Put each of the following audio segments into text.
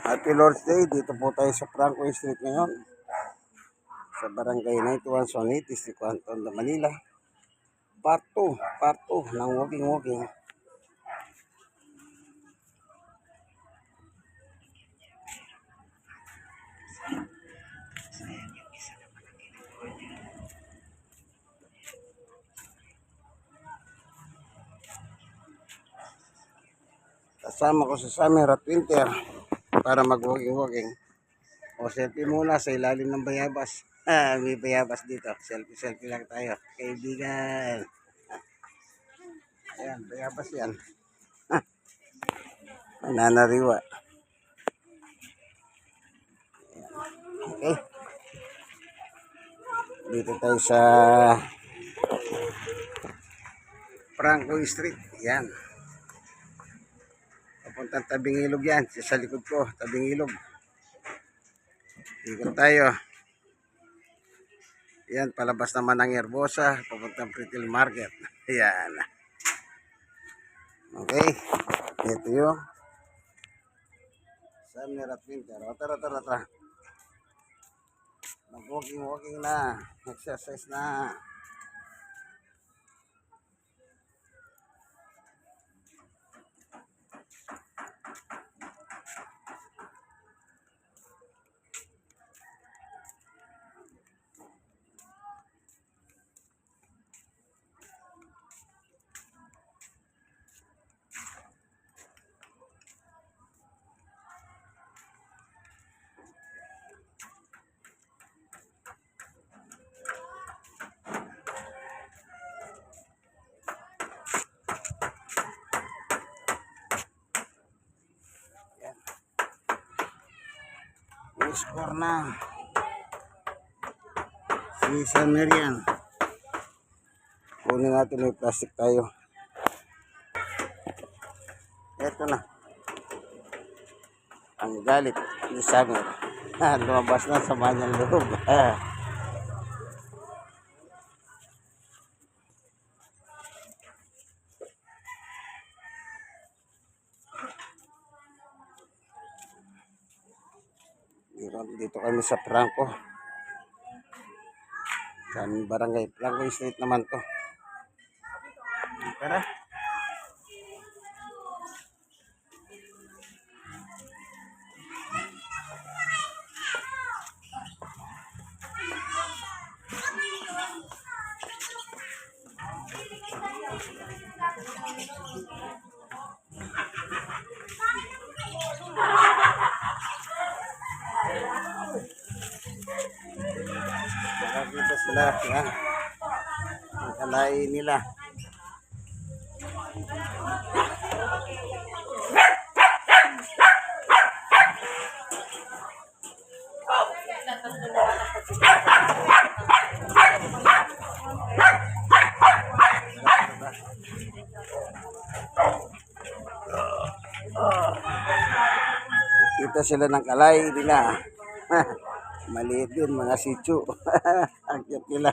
Happy Lord's Day. Dito po tayo sa Franco Street ngayon. Sa Barangay 91 Sonit, District 1, Tondo, Manila. Part 2. Part 2 ng walking walking. Kasama ko sa summer at winter para mag-walking-walking. O selfie muna sa ilalim ng bayabas. Ah, may bayabas dito. Selfie-selfie lang tayo. Kaibigan. Ayan, bayabas yan. Ah, nananariwa. Ayan. Okay. Dito tayo sa Franco Street. Yan. Papuntang tabing ilog yan. Sa likod ko, tabing ilog. Ikot tayo. Yan, palabas naman ng Herbosa, papuntang Pritil Market. Yan. Okay. Ito yung summer at winter. O, tara, tara, tara. Mag-walking, walking na. Exercise na. May score na. Si Summer yan. Kunin natin may plastic tayo. Ito na. Ang galit ni. Ah, lumabas na sa manyang loob. Dito, kami sa Franco. Sa aming barangay. Franco Street naman to. Tara. Nakakita sila. Yan. Ang kalay nila. Kita sila ng kalay nila. Maliit din mga sityo. Ang cute nila.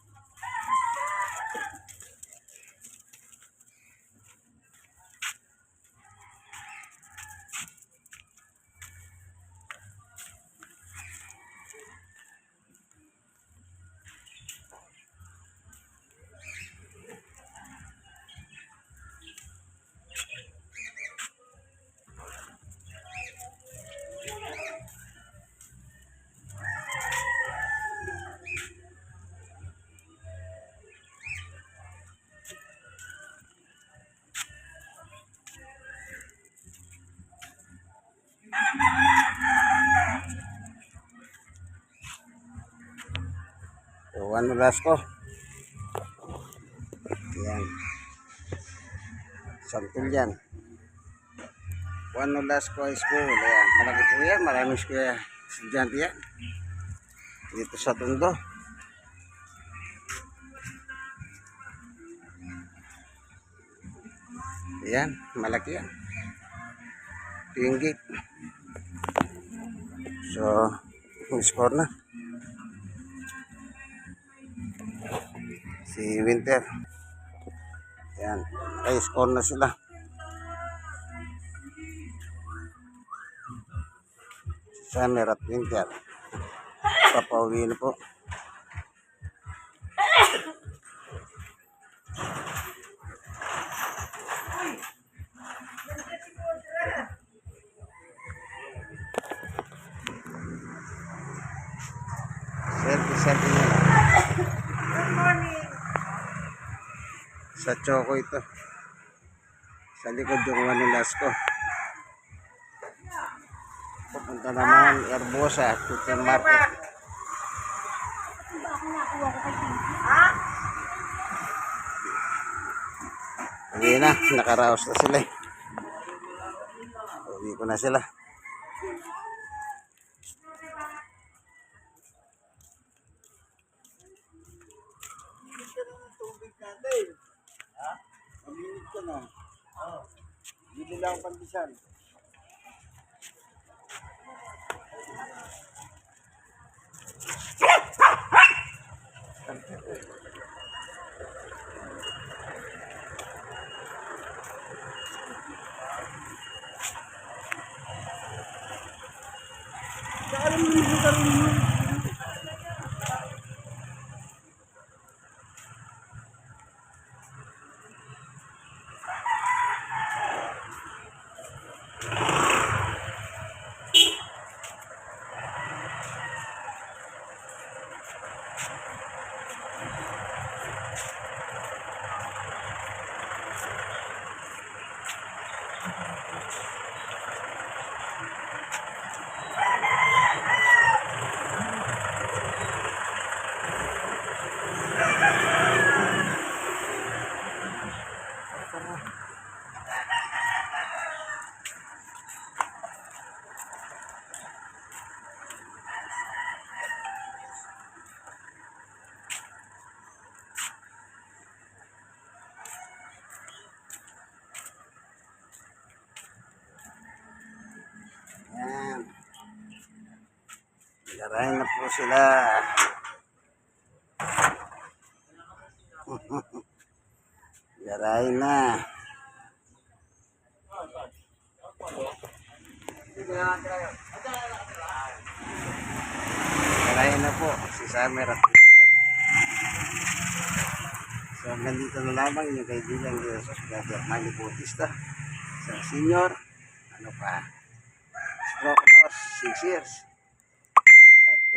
Juan Nolasco. Yan. Santillan. Juan Nolasco High School. Ayan. Malaki po yan. Maraming school estudyante yan. Dito sa Tondo. Ayan. Malaki yan. Ito yung gate. So, score. Si Winter. Ayan. Ay, score na sila. Si Summer at Winter. Papauwi na po. Selfie, selfie Sa Choco ito. Sa likod yung manulas ko. Pupunta naman Herbosa, Chicken Market. Uwi na, nakaraos na sila eh. Uwi ko na sila. Maminit ka na. Oo. Bili lang ang pandesal. Yan. Garahin na po sila. Garahin na. Garahin na po si Summer at. So hanggang dito na lamang yung kaibigan ni Jesus, Brother Manny Bautista. Sa senior, ano pa, stroke nose, 6 years.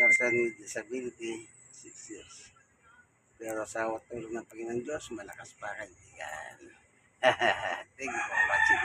Person with disability, 6 years. Pero sa tulong ng Panginoon Diyos, malakas pa kaibigan. Thank you for watching.